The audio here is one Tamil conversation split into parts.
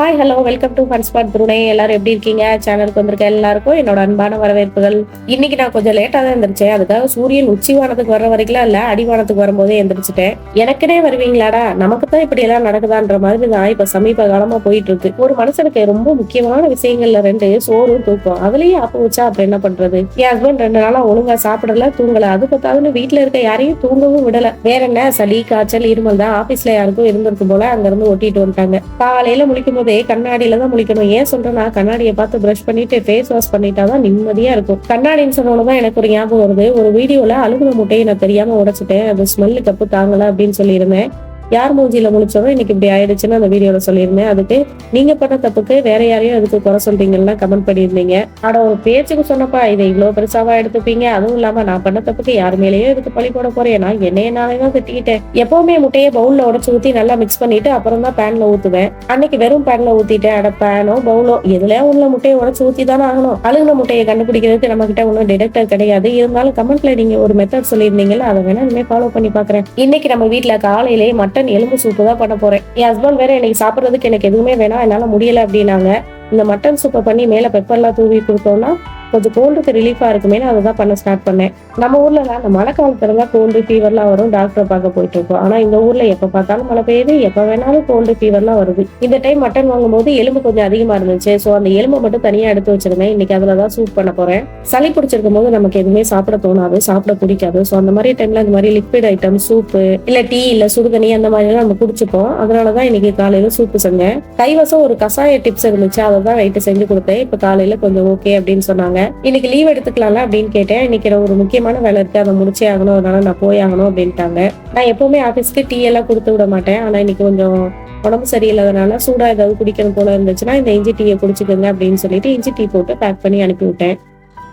Hi hello welcome to fun spot Brunei எல்லாரும் எப்படி இருக்கீங்க? சேனலுக்கு வந்திருக்க எல்லாருக்கும் என்னோட அன்பான வரவேற்புகள். இன்னைக்கு நான் கொஞ்சம் லேட்டாக தான் எந்திரிச்சேன். அதுக்காக சூரியன் உச்சிவானத்துக்கு வர்ற வரைக்கும் இல்ல அடிவானத்துக்கு வரும்போதே எந்திரிச்சிட்டேன். எனக்குனே வருவீங்களாடா? நமக்கு தான் இப்படி எல்லாம் நடக்குதான்ற மாதிரி நான் இப்ப சமீப காலமா போயிட்டு இருக்கு ஒரு மனுஷனுக்கு ரொம்ப முக்கியமான விஷயங்கள்ல ரெண்டு சோறும் தூக்கம். அதுலயே அப்ப வச்சா அப்ப என்ன பண்றது? என் ஹஸ்பண்ட் ரெண்டு நாளா ஒழுங்கா சாப்பிடல தூங்கல. அது பார்த்தாலும் வீட்டுல இருக்க யாரையும் தூங்கவும் விடல. வேற என்ன? சளி காய்ச்சல் இருமல் தான் ஆபீஸ்ல யாருக்கும் இருந்திருக்கு போல அங்க இருந்து ஒட்டிட்டு வந்துட்டாங்க. காலையில முழிக்கும் போது கண்ணாடியில தான் முழிக்கணும். ஏன் சொல்றேன்னா கண்ணாடியை பார்த்து பிரஷ் பண்ணிட்டு ஃபேஸ் வாஷ் பண்ணிட்டாதான் நிம்மதியா இருக்கும். கண்ணாடின்னு சொன்னோன்னு எனக்கு ஒரு ஞாபகம் வருது. ஒரு வீடியோல அழுகுன முட்டையை நான் தெரியாம உடைச்சிட்டேன். அது ஸ்மெல்லு கப்பு தாங்கல அப்படின்னு சொல்லியிருந்தேன். யார் மூஞ்சியில முழிச்சோம் இன்னைக்கு இப்படி ஆயிடுச்சுன்னு அந்த வீடியோல சொல்லியிருந்தேன். அதுக்கு நீங்க பண்ண தப்புக்கு வேற யாரையும் அதுக்கு குறை சொல்றீங்கன்னா கமெண்ட் பண்ணியிருந்தீங்க. ஆனா ஒரு பேச்சுக்கு சொன்னப்பா இதை இவ்வளவு பெருசாவா எடுத்துப்பீங்க? அதுவும் இல்லாம நான் பண்ண தப்புக்கு யார் மேலேயும் இதுக்கு பழி போட போறேன்? நான் என்னைய நானே தான் திட்டிக்கிட்டேன். எப்பவுமே முட்டையை பவுல்ல உடச்சு ஊத்தி நல்லா மிக்ஸ் பண்ணிட்டு அப்புறம் தான் பேன்ல ஊத்துவேன். அன்னைக்கு வெறும் பேன்ல ஊத்திட்டேன். அட பேனோ பவுலோ எதுலயா உள்ள முட்டையை உடச்சு ஊத்தி தானே ஆகணும்? அழுகுன முட்டையை கண்டுபிடிக்கிறதுக்கு நம்ம கிட்ட ஒன்றும் டிடெக்டர் கிடையாது. இருந்தாலும் கமெண்ட்ல நீங்க ஒரு மெத்தட் சொல்லியிருந்தீங்கல்ல அதை வேணா இனிமே ஃபாலோ பண்ணி பாக்குறேன் இன்னைக்கு நம்ம வீட்டுல காலையிலேயே மட்டன் எலும்பு சூப்பு தான் பண்ண போறேன். என் ஹஸ்பண்ட் வேற எனக்கு சாப்பிட்றதுக்கு எனக்கு எதுவுமே வேணாம் என்னால முடியல அப்படின்னாங்க. இந்த மட்டன் சூப்பை பண்ணி மேல பெப்பர்லாம் தூவி கொடுத்தோம்னா கொஞ்சம் கோல்டுக்கு ரிலீஃபா இருக்குமே நான் அதை தான் பண்ண ஸ்டார்ட் பண்ணேன். நம்ம ஊர்ல அந்த மழை காலத்துல தான் கோல்டு ஃபீவர்லாம் வரும் டாக்டரை பார்க்க போயிட்டு இருக்கோம். ஆனா இந்த ஊர்ல எப்ப பார்த்தாலும் மழை பெய்யுது எப்ப வேணாலும் கோல்டு ஃபீவர்லாம் வருது. இந்த டைம் மட்டன் வாங்கும்போது எலும்பு கொஞ்சம் அதிகமா இருந்துச்சு. ஸோ அந்த எலும்பை மட்டும் தனியா எடுத்து வச்சிருந்தேன். இன்னைக்கு அதில் தான் சூப் பண்ண போறேன். சளி பிடிச்சிருக்கும் போது நமக்கு எதுவுமே சாப்பிட தோணாது சாப்பிட பிடிக்காது. ஸோ அந்த மாதிரி டைம்ல இந்த மாதிரி லிக்விட் ஐட்டம் சூப்பு இல்ல டீ இல்ல சுடுதண்ணி அந்த மாதிரி எல்லாம் நம்ம குடிச்சுப்போம். அதனாலதான் இன்னைக்கு காலையில சூப்பு செஞ்சேன். கைவசம் ஒரு கசாய டிப்ஸ் இருந்துச்சு. அதை தான் நைட்டு செஞ்சு கொடுத்தேன். இப்ப காலையில கொஞ்சம் ஓகே அப்படின்னு சொன்னாங்க. இன்னைக்கு லீவ் எடுத்துக்கலாம்ல? அப்படின்னு கேட்டேன். இன்னைக்கு ஒரு முக்கியமான வேலை இருக்கு. அதை முடிச்சே ஆகணும். அதனால நான் போய் ஆகணும் அப்படின்ட்டாங்க. நான் எப்பவுமே ஆஃபீஸ்க்கு டீ எல்லாம் கொடுத்து விட மாட்டேன். ஆனா இன்னைக்கு கொஞ்சம் உடம்பு சரியில்லாதனால சூடா ஏதாவது குடிக்கணும் போல இருந்துச்சுன்னா இந்த இஞ்சி டீயை குடிச்சுக்கோங்க அப்படின்னு சொல்லிட்டு இஞ்சி டீ போட்டு பேக் பண்ணி அனுப்பி விட்டேன்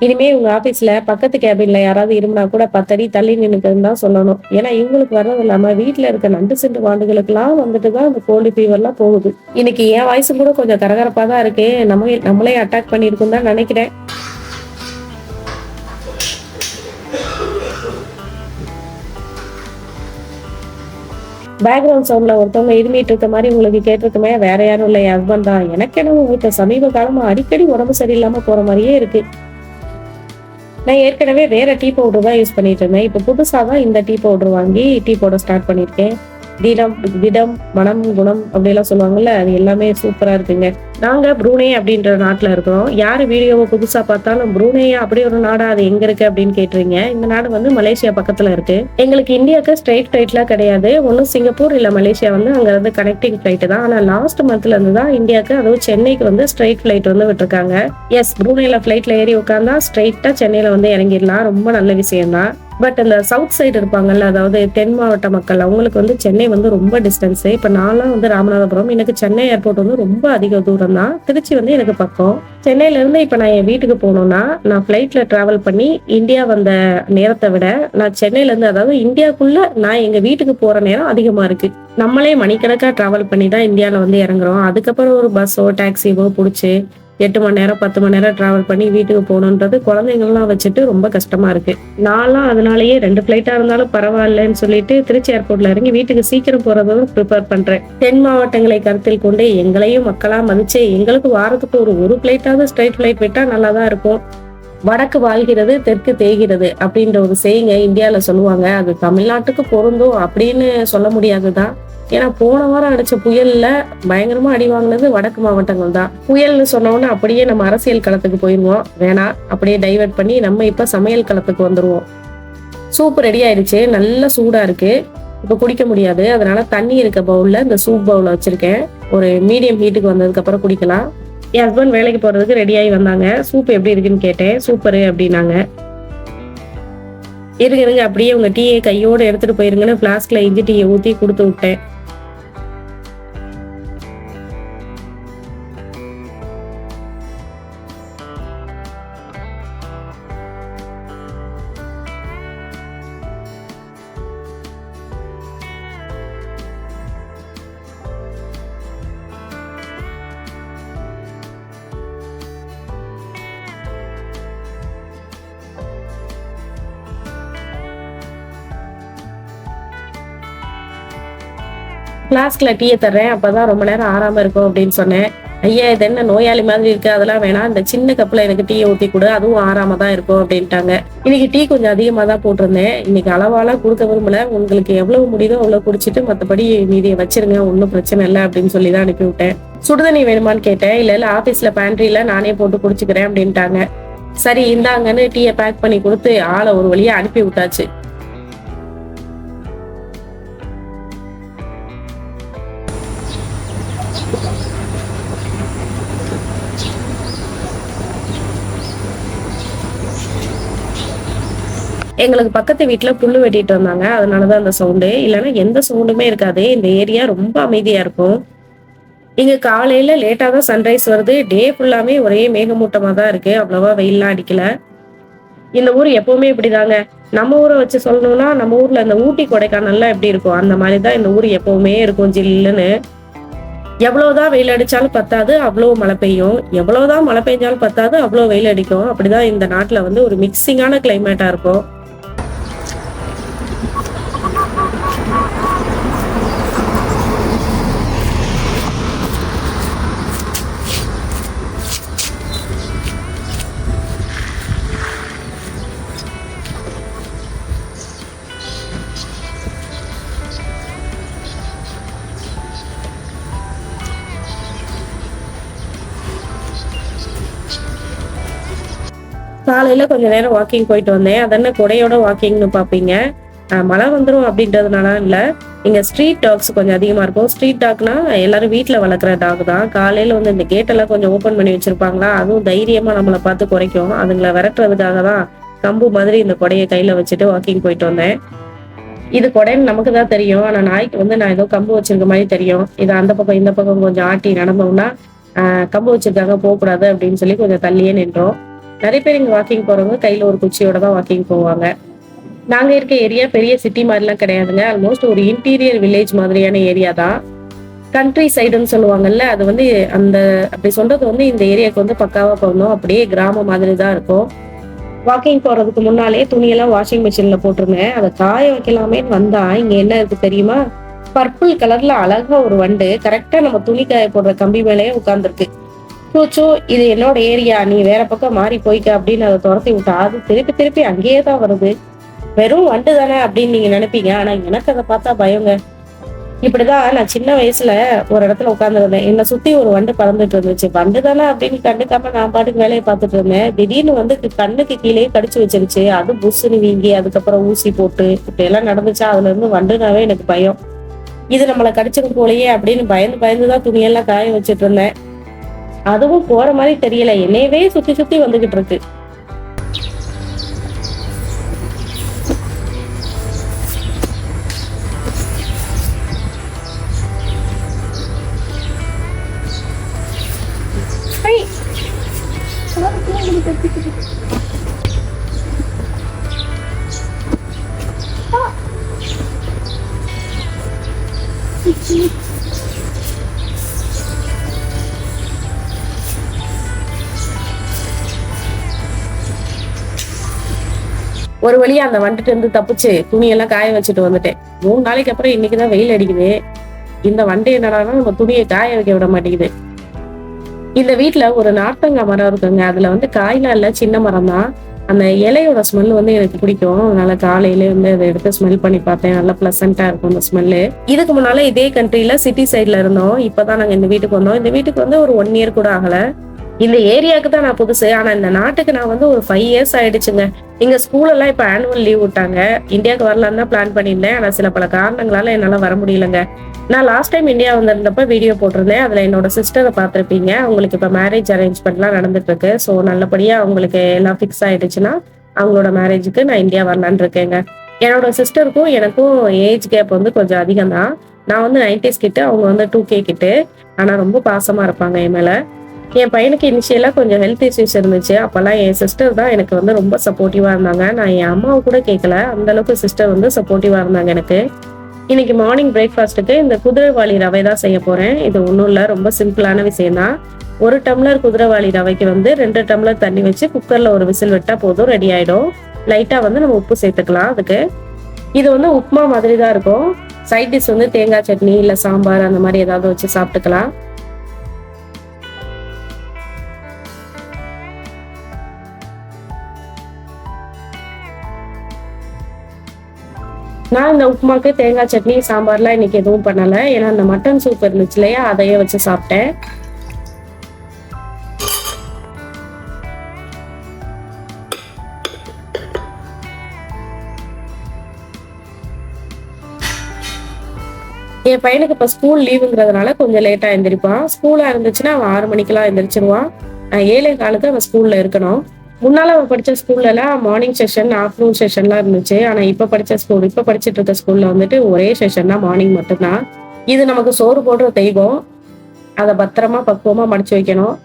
இனிமே உங்க ஆபீஸ்ல பக்கத்து கேபின்ல யாராவது இருமுனா கூட பத்தடி தள்ளி நின்னுக்குன்னு தான் சொல்லணும். ஏன்னா இவங்களுக்கு வர்றது இல்லாம வீட்டுல இருக்க நண்டு சென்று வாண்டுகளுக்கெல்லாம் வந்துட்டு தான் அந்த கோல்டு ஃபீவர்லாம் போகுது. இன்னைக்கு என் வயசு கூட கொஞ்சம் கரகரப்பா தான் இருக்கு. நம்ம நம்மளே அட்டாக் பண்ணியிருக்கும் தான் நினைக்கிறேன். பேக்ரவுண்ட் சவுண்ட்ல ஒருத்தவங்க இருமிட்டு இருக்க மாதிரி உங்களுக்கு கேட்டிருக்குமே வேற யாரும் இல்லை என் ஹஸ்பண்ட் தான். எனக்கு என்னவோ இப்ப சமீப காலமா அடிக்கடி உடம்பு சரியில்லாம போற மாதிரியே இருக்கு. நான் ஏற்கனவே வேற டீ பவுடர் தான் யூஸ் பண்ணிட்டு இருந்தேன். இப்போ புதுசா தான் இந்த டீ பவுடர் வாங்கி டீ போட ஸ்டார்ட் பண்ணியிருக்கேன் திடம் திடம் மனம் குணம் அப்படிலாம் சொல்லுவாங்கல்ல அது எல்லாமே சூப்பரா இருக்குங்க. நாங்க ப்ரூனே அப்படின்ற நாட்டுல இருக்கிறோம். யாரு வீடியோவை புதுசா பார்த்தாலும் ப்ரூனேயா அப்படி ஒரு நாடா அது எங்க இருக்கு அப்படின்னு கேட்டுறீங்க. இந்த நாடு வந்து மலேசியா பக்கத்துல இருக்கு. எங்களுக்கு இந்தியாவுக்கு ஸ்ட்ரைட் ஃபிளைட்லாம் கிடையாது. ஒன்னும் சிங்கப்பூர் இல்ல மலேசியா வந்து அங்க இருந்து கனெக்டிங் ஃபிளைட் தான். ஆனா லாஸ்ட் மந்த்ல இருந்து தான் இந்தியாவுக்கு அதுவும் சென்னைக்கு வந்து ஸ்ட்ரைட் ஃபிளைட் வந்து விட்டுருக்காங்க. எஸ் ப்ரூனேல ஃபிளைட்ல ஏறி உட்காந்தா ஸ்ட்ரைட்டா சென்னையில வந்து இறங்கிடலாம். ரொம்ப நல்ல விஷயம் தான் பட் இந்த சவுத் சைடு இருப்பாங்கல்ல அதாவது தென் மாவட்ட மக்கள் அவங்களுக்கு வந்து சென்னை வந்து ரொம்ப டிஸ்டன்ஸு இப்போ நான்லாம் வந்து ராமநாதபுரம் எனக்கு சென்னை ஏர்போர்ட் வந்து ரொம்ப அதிக தூரம் தான் திருச்சி வந்து எனக்கு பக்கம். சென்னையில இருந்து இப்போ நான் என் வீட்டுக்கு போகணும்னா நான் ஃப்ளைட்ல டிராவல் பண்ணி இந்தியா வந்த நேரத்தை விட நான் சென்னையில இருந்து அதாவது இந்தியாக்குள்ள நான் எங்க வீட்டுக்கு போற நேரம் அதிகமா இருக்கு. நம்மளே மணிக்கணக்காக டிராவல் பண்ணி தான் இந்தியாவில் வந்து இறங்குறோம். அதுக்கப்புறம் ஒரு பஸ்ஸோ டாக்ஸிவோ பிடிச்சி எட்டு மணி நேரம் பத்து மணி நேரம் டிராவல் பண்ணி வீட்டுக்கு போகணுன்றது குழந்தைங்கள்லாம் வச்சுட்டு ரொம்ப கஷ்டமா இருக்கு. நான்லாம் அதனாலயே ரெண்டு ஃபிளைட்டா இருந்தாலும் பரவாயில்லன்னு சொல்லிட்டு திருச்சி ஏர்போர்ட்ல இறங்கி வீட்டுக்கு சீக்கிரம் போறதும் ப்ரிப்பேர் பண்றேன். தென் மாவட்டங்களை கருத்தில் கொண்டு எங்களையும் மக்களா மதிச்சு எங்களுக்கு வாரத்துக்கு ஒரு ஒரு ஃபிளைட்டாவது ஸ்ட்ரைட் ஃபிளைட் விட்டா நல்லா தான் இருக்கும். வடக்கு வாழ்கிறது தெற்கு தேய்கிறது அப்படின்ற ஒரு செய்யுங்க இந்தியாவில் சொல்லுவாங்க. அது தமிழ்நாட்டுக்கு பொருந்தும் அப்படின்னு சொல்ல முடியாது தான் ஏன்னா போன வாரம் அடிச்ச புயல்ல பயங்கரமா அடி வாங்கினது வடக்கு மாவட்டங்கள் தான். புயல்னு சொன்னோம்னா அப்படியே நம்ம அரசியல் களத்துக்கு போயிருவோம். வேணாம் அப்படியே டைவர்ட் பண்ணி நம்ம இப்ப சமையல் களத்துக்கு வந்துருவோம். சூப் ரெடி ஆயிடுச்சு நல்ல சூடா இருக்கு. இப்ப குடிக்க முடியாது. அதனால தண்ணி இருக்க பவுல்ல இந்த சூப் பவுல வச்சிருக்கேன். ஒரு மீடியம் ஹீட்டுக்கு வந்ததுக்கு அப்புறம் குடிக்கலாம். என் ஹஸ்பண்ட் வேலைக்கு போறதுக்கு ரெடி ஆகி வந்தாங்க. சூப் எப்படி இருக்குன்னு கேட்டேன். சூப்பரு அப்படின்னாங்க. இருங்க இருங்க அப்படியே உங்க டீயை கையோட எடுத்துட்டு போயிருங்கன்னு பிளாஸ்க்ல இஞ்சி டீயை ஊத்தி கொடுத்து விட்டேன். ஃப்ளாஸ்கில் டீயை தர்றேன் அப்போ தான் ரொம்ப நேரம் ஆறாமல் இருக்கும் அப்படின்னு சொன்னேன். ஐயா இது என்ன நோயாளி மாதிரி இருக்கு? அதெல்லாம் வேணாம். இந்த சின்ன கப்பில் எனக்கு டீயை ஊற்றி கொடு. அதுவும் ஆறாமல் தான் இருக்கும் அப்படின்ட்டாங்க. இன்னைக்கு டீ கொஞ்சம் அதிகமாக தான் போட்டிருந்தேன். இன்னைக்கு அளவாலாம் கொடுக்க விரும்பல. உங்களுக்கு எவ்வளவு முடியுதோ அவ்வளோ குடிச்சிட்டு மற்றபடி மீதியை வச்சிருங்க. ஒன்றும் பிரச்சனை இல்லை அப்படின்னு சொல்லி தான் அனுப்பி விட்டேன். சுடுதண்ணி வேணுமான்னு கேட்டேன். இல்லை இல்லை ஆஃபீஸில் பேண்ட்ரியில் நானே போட்டு குடிச்சுக்கிறேன் அப்படின்ட்டாங்க. சரி இந்தாங்கன்னு டீயை பேக் பண்ணி கொடுத்து ஆளை ஒரு வழியாக அனுப்பி விட்டாச்சு. எங்களுக்கு பக்கத்து வீட்டுல புல்லு வெட்டிட்டு வந்தாங்க. அதனாலதான் அந்த சவுண்டு இல்லைன்னா எந்த சவுண்டுமே இருக்காது. இந்த ஏரியா ரொம்ப அமைதியா இருக்கும். இங்க காலையில லேட்டா தான் சன்ரைஸ் வருது. டே ஃபுல்லாமே ஒரே மேகமூட்டமா தான் இருக்கு. அவ்வளவா வெயிலாம் அடிக்கல. இந்த ஊர் எப்பவுமே இப்படிதாங்க. நம்ம ஊரை வச்சு சொல்லணும்னா நம்ம ஊர்ல இந்த ஊட்டி கொடைக்கானல்லாம் எப்படி இருக்கும்? அந்த மாதிரி தான் இந்த ஊர் எப்பவுமே இருக்கும் ஜில்லுன்னு. எவ்வளவுதான் வெயில் அடிச்சாலும் பத்தாது அவ்வளவு மழை பெய்யும். எவ்வளவுதான் மழை பெய்ஞ்சாலும் பத்தாது அவ்வளவு வெயில் அடிக்கும். அப்படிதான் இந்த நாட்டுல வந்து ஒரு மிக்சிங்கான கிளைமேட்டா இருக்கும். காலையில கொஞ்ச நேரம் வாக்கிங் போயிட்டு வந்தேன். அதென்ன குடையோட வாக்கிங்னு பாப்பீங்க. மழை வந்துடும் அப்படின்றதுனால இல்ல. இங்க ஸ்ட்ரீட் டாக்ஸ் கொஞ்சம் அதிகமா இருக்கும். ஸ்ட்ரீட் டாக்னா எல்லாரும் வீட்டில் வளர்க்குற டாக் தான். காலையில வந்து இந்த கேட் எல்லாம் கொஞ்சம் ஓபன் பண்ணி வச்சிருப்பாங்களா? அதுவும் தைரியமா நம்மளை பார்த்து குறைக்கும். அதுங்களை விரட்டுறதுக்காக தான் கம்பு மாதிரி இந்த கொடையை கையில வச்சுட்டு வாக்கிங் போயிட்டு வந்தேன். இது கொடைன்னு நமக்கு தான் தெரியும். ஆனா நாய்க்கு வந்து நான் ஏதோ கம்பு வச்சிருக்க மாதிரி தெரியும். இது அந்த பக்கம் இந்த பக்கம் கொஞ்சம் ஆட்டி நடந்தோம்னா கம்பு வச்சிருக்காங்க போகக்கூடாது அப்படின்னு சொல்லி கொஞ்சம் தள்ளியே நின்றோம். நிறைய பேர் இங்க வாக்கிங் போறவங்க கையில ஒரு குச்சியோட தான் வாக்கிங் போவாங்க. நாங்க இருக்க ஏரியா பெரிய சிட்டி மாதிரிலாம் கிடையாதுங்க. ஆல்மோஸ்ட் ஒரு இன்டீரியர் வில்லேஜ் மாதிரியான ஏரியா தான். கண்ட்ரி சைடுன்னு சொல்லுவாங்கல்ல அது வந்து அந்த அப்படி சொல்றது வந்து இந்த ஏரியாவுக்கு வந்து பக்காவா போகணும் அப்படியே கிராமம் மாதிரி தான் இருக்கும். வாக்கிங் போறதுக்கு முன்னாலே துணியெல்லாம் வாஷிங் மிஷின்ல போட்டிருந்தேன். அதை காய வைக்கலாமேன்னு வந்தா இங்க என்ன இருக்கு தெரியுமா? பர்பிள் கலர்ல அழகா ஒரு வண்டு கரெக்டா நம்ம துணி காய போடுற கம்பி மேலேயே உட்காந்துருக்கு சூச்சோ இது என்னோட ஏரியா நீ வேற பக்கம் மாறி போய்க்க அப்படின்னு அதை துரத்தி விட்டா அது திருப்பி திருப்பி அங்கேயே தான் வருது. வெறும் வண்டு தானே அப்படின்னு நீங்க நினைப்பீங்க. ஆனா எனக்கு அதை பார்த்தா பயங்க. இப்படிதான் நான் சின்ன வயசுல ஒரு இடத்துல உட்காந்துருந்தேன் என்னை சுத்தி ஒரு வண்டு பறந்துட்டு இருந்துச்சு. வண்டு தானே அப்படின்னு கண்டுக்காம நான் பாட்டுக்கு வேலையை பார்த்துட்டு இருந்தேன். திடீர்னு வந்து கண்ணுக்கு கீழே கடிச்சு வச்சிருச்சு. அது புஷ்ஷுன்னு வீங்கி அதுக்கப்புறம் ஊசி போட்டு இப்படி எல்லாம் நடந்துச்சா? அதுல இருந்து வண்டுனாவே எனக்கு பயம். இது நம்மளை கடிச்சிடும் போலயே அப்படின்னு பயந்து பயந்து தான் துணியெல்லாம் காய வச்சிட்டு இருந்தேன். அதுவும் போற மாதிரி தெரியல. என்னையவே சுத்தி சுத்தி வந்துகிட்டு இருக்கு. ஒரு வழியா அந்த வந்துட்டு இருந்து தப்பிச்சு துணியெல்லாம் காய வச்சுட்டு வந்துட்டேன். மூணு நாளைக்கு அப்புறம் இன்னைக்குதான் வெயில் அடிக்குது. இந்த வண்டி என்னடா நம்ம துணியை காய வைக்க விட மாட்டேங்குது. இந்த வீட்டுல ஒரு நார்த்தங்காய் மரம் இருக்குங்க. அதுல வந்து காய்லாம் இல்ல சின்ன மரம் தான். அந்த இலையோட ஸ்மெல் வந்து எனக்கு பிடிக்கும். அதனால காலையில வந்து அதை எடுத்து ஸ்மெல் பண்ணி பார்த்தேன். நல்லா பிளசண்டா இருக்கும் அந்த ஸ்மெல்லு இதுக்கு முன்னால இதே கண்ட்ரில சிட்டி சைட்ல இருந்தோம். இப்பதான் நாங்க இந்த வீட்டுக்கு வந்தோம். இந்த வீட்டுக்கு வந்து ஒரு ஒன் இயர் கூட ஆகல. இந்த ஏரியாவுக்கு தான் நான் புதுசு. ஆனா இந்த நாட்டுக்கு நான் வந்து ஒரு ஃபைவ் இயர்ஸ் ஆயிடுச்சுங்க. இங்க ஸ்கூல் எல்லாம் இப்ப ஆனுவல் லீவ் விட்டாங்க. இந்தியாவுக்கு வரலான்னு தான் பிளான் பண்ணியிருந்தேன். ஆனா சில பல காரணங்களால என்னால வர முடியலங்க. நான் லாஸ்ட் டைம் இந்தியா வந்திருந்தப்ப வீடியோ போட்டிருந்தேன். அதுல என்னோட சிஸ்டரை பார்த்துருப்பீங்க. அவங்களுக்கு இப்ப மேரேஜ் அரேஞ்ச்மெண்ட்லாம் நடந்துட்டு இருக்கு ஸோ நல்லபடியா அவங்களுக்கு எல்லாம் ஃபிக்ஸ் ஆயிடுச்சுன்னா அவங்களோட மேரேஜுக்கு நான் இந்தியா வரலான்னு இருக்கேங்க. என்னோட சிஸ்டருக்கும் எனக்கும் ஏஜ் கேப் வந்து கொஞ்சம் அதிகம் தான் நான் வந்து நைன்டிஸ் கிட்ட அவங்க வந்து டூ கே கிட்டு. ஆனா ரொம்ப பாசமா இருப்பாங்க என் மேலே. என் பையனுக்கு இனிஷியலா கொஞ்சம் ஹெல்த் இஷ்யூஸ் இருந்துச்சு. அப்பெல்லாம் என் சிஸ்டர் தான் எனக்கு வந்து ரொம்ப சப்போர்ட்டிவா இருந்தாங்க. நான் என் அம்மாவை கூட கேட்கல அந்த அளவுக்கு சிஸ்டர் வந்து சப்போர்ட்டிவா இருந்தாங்க எனக்கு. இன்னைக்கு மார்னிங் பிரேக்ஃபாஸ்ட்டுக்கு இந்த குதிரைவாளி ரவை தான் செய்ய போறேன். இது ஒன்றும் இல்லை. ரொம்ப சிம்பிளான விஷயம் தான் ஒரு டம்ளர் குதிரைவாளி ரவைக்கு வந்து ரெண்டு டம்ளர் தண்ணி வச்சு குக்கர்ல ஒரு விசில் விட்டா போதும் ரெடி ஆயிடும். லைட்டா வந்து நம்ம உப்பு சேர்த்துக்கலாம் அதுக்கு. இது வந்து உப்புமா மாதிரி தான் இருக்கும். சைட் டிஷ் வந்து தேங்காய் சட்னி இல்லை சாம்பார் அந்த மாதிரி ஏதாவது வச்சு சாப்பிட்டுக்கலாம். நான் இந்த உப்புமாக்கு தேங்காய் சட்னி சாம்பார்லாம் இன்னைக்கு எதுவும் பண்ணலை. ஏன்னா இந்த மட்டன் சூப் இருந்துச்சு இல்லையா? அதையே வச்சு சாப்பிட்டேன். என் பையனுக்கு இப்போ ஸ்கூல் லீவுங்கிறதுனால கொஞ்சம் லேட்டாக எழுந்திரிப்பான் ஸ்கூலாக இருந்துச்சுன்னா அவன் ஆறு மணிக்கெல்லாம் எழுந்திரிச்சிருவான் ஏழை காலத்து அவன் ஸ்கூலில் இருக்கணும். முன்னால அவன் படிச்ச ஸ்கூல்ல எல்லாம் மார்னிங் செஷன் ஆஃப்டர்நூன் செஷன்லாம் இருந்துச்சு. ஆனா இப்ப படிச்ச ஸ்கூல் இப்ப படிச்சிட்டு இருக்க ஸ்கூல்ல வந்துட்டு ஒரே செஷன் தான் மார்னிங் மட்டும்தான். இது நமக்கு சோறு போடுற தெய்வம். அதை பத்திரமா பக்குவமா மடிச்சு வைக்கணும்.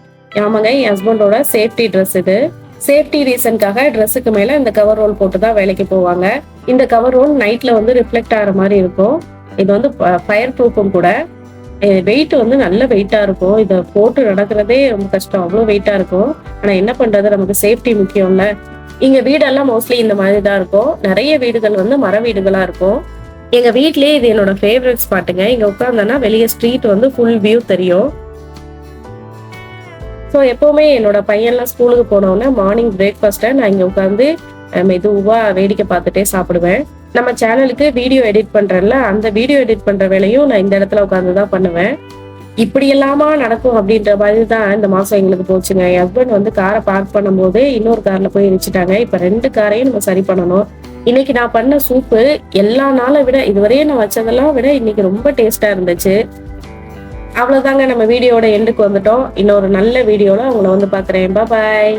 ஆமாங்க என் ஹஸ்பண்டோட சேஃப்டி ட்ரெஸ் இது. சேஃப்டி ரீசனுக்காக ட்ரெஸ்ஸுக்கு மேல இந்த கவர் ரோல் போட்டு தான் வேலைக்கு போவாங்க. இந்த கவர் ரோல் நைட்ல வந்து ரிஃப்ளெக்ட் ஆகிற மாதிரி இருக்கும். இது வந்து ஃபயர் ப்ரூஃபும் கூட. வெயிட் வந்து நல்ல வெயிட்டா இருக்கும். இதை போட்டு நடக்கிறதே ரொம்ப கஷ்டம். அவ்வளோ வெயிட்டா இருக்கும். ஆனா என்ன பண்றது? நமக்கு சேஃப்டி முக்கியம்ல. இங்க வீடெல்லாம் மோஸ்ட்லி இந்த மாதிரி தான் இருக்கும். நிறைய வீடுகள் வந்து மர வீடுகளா இருக்கும். எங்க வீட்லயே இது என்னோட ஃபேவரட் ஸ்பாட்டுங்க இங்க உட்காந்தோன்னா வெளியே ஸ்ட்ரீட் வந்து ஃபுல் வியூ தெரியும். ஸோ எப்பவுமே என்னோட பையன்லாம் ஸ்கூலுக்கு போனோன்னே மார்னிங் பிரேக்ஃபாஸ்ட்டை நான் இங்கே உட்காந்து மெதுவாக வேடிக்கை பார்த்துட்டே சாப்பிடுவேன். நம்ம சேனலுக்கு வீடியோ எடிட் பண்றேன்ல அந்த வீடியோ எடிட் பண்ற வேலையும் நான் இந்த இடத்துல உட்காந்து தான் பண்ணுவேன். இப்படி எல்லாமா நடக்கும் அப்படின்ற மாதிரி தான் இந்த மாசம் எங்களுக்கு போச்சுங்க. என் ஹஸ்பண்ட் வந்து காரை பார்க் பண்ணும்போது இன்னொரு கார்ல போய் இடிச்சிட்டாங்க இப்ப ரெண்டு காரையும் நம்ம சரி பண்ணணும். இன்னைக்கு நான் பண்ண சூப்பு எல்லா நாளை விட இதுவரையும் நான் வச்சதெல்லாம் விட இன்னைக்கு ரொம்ப டேஸ்டா இருந்துச்சு. அவ்வளவுதாங்க நம்ம வீடியோட எண்டுக்கு வந்துட்டோம். இன்னொரு நல்ல வீடியோல உங்களை வந்து பாக்குறேன் பாய்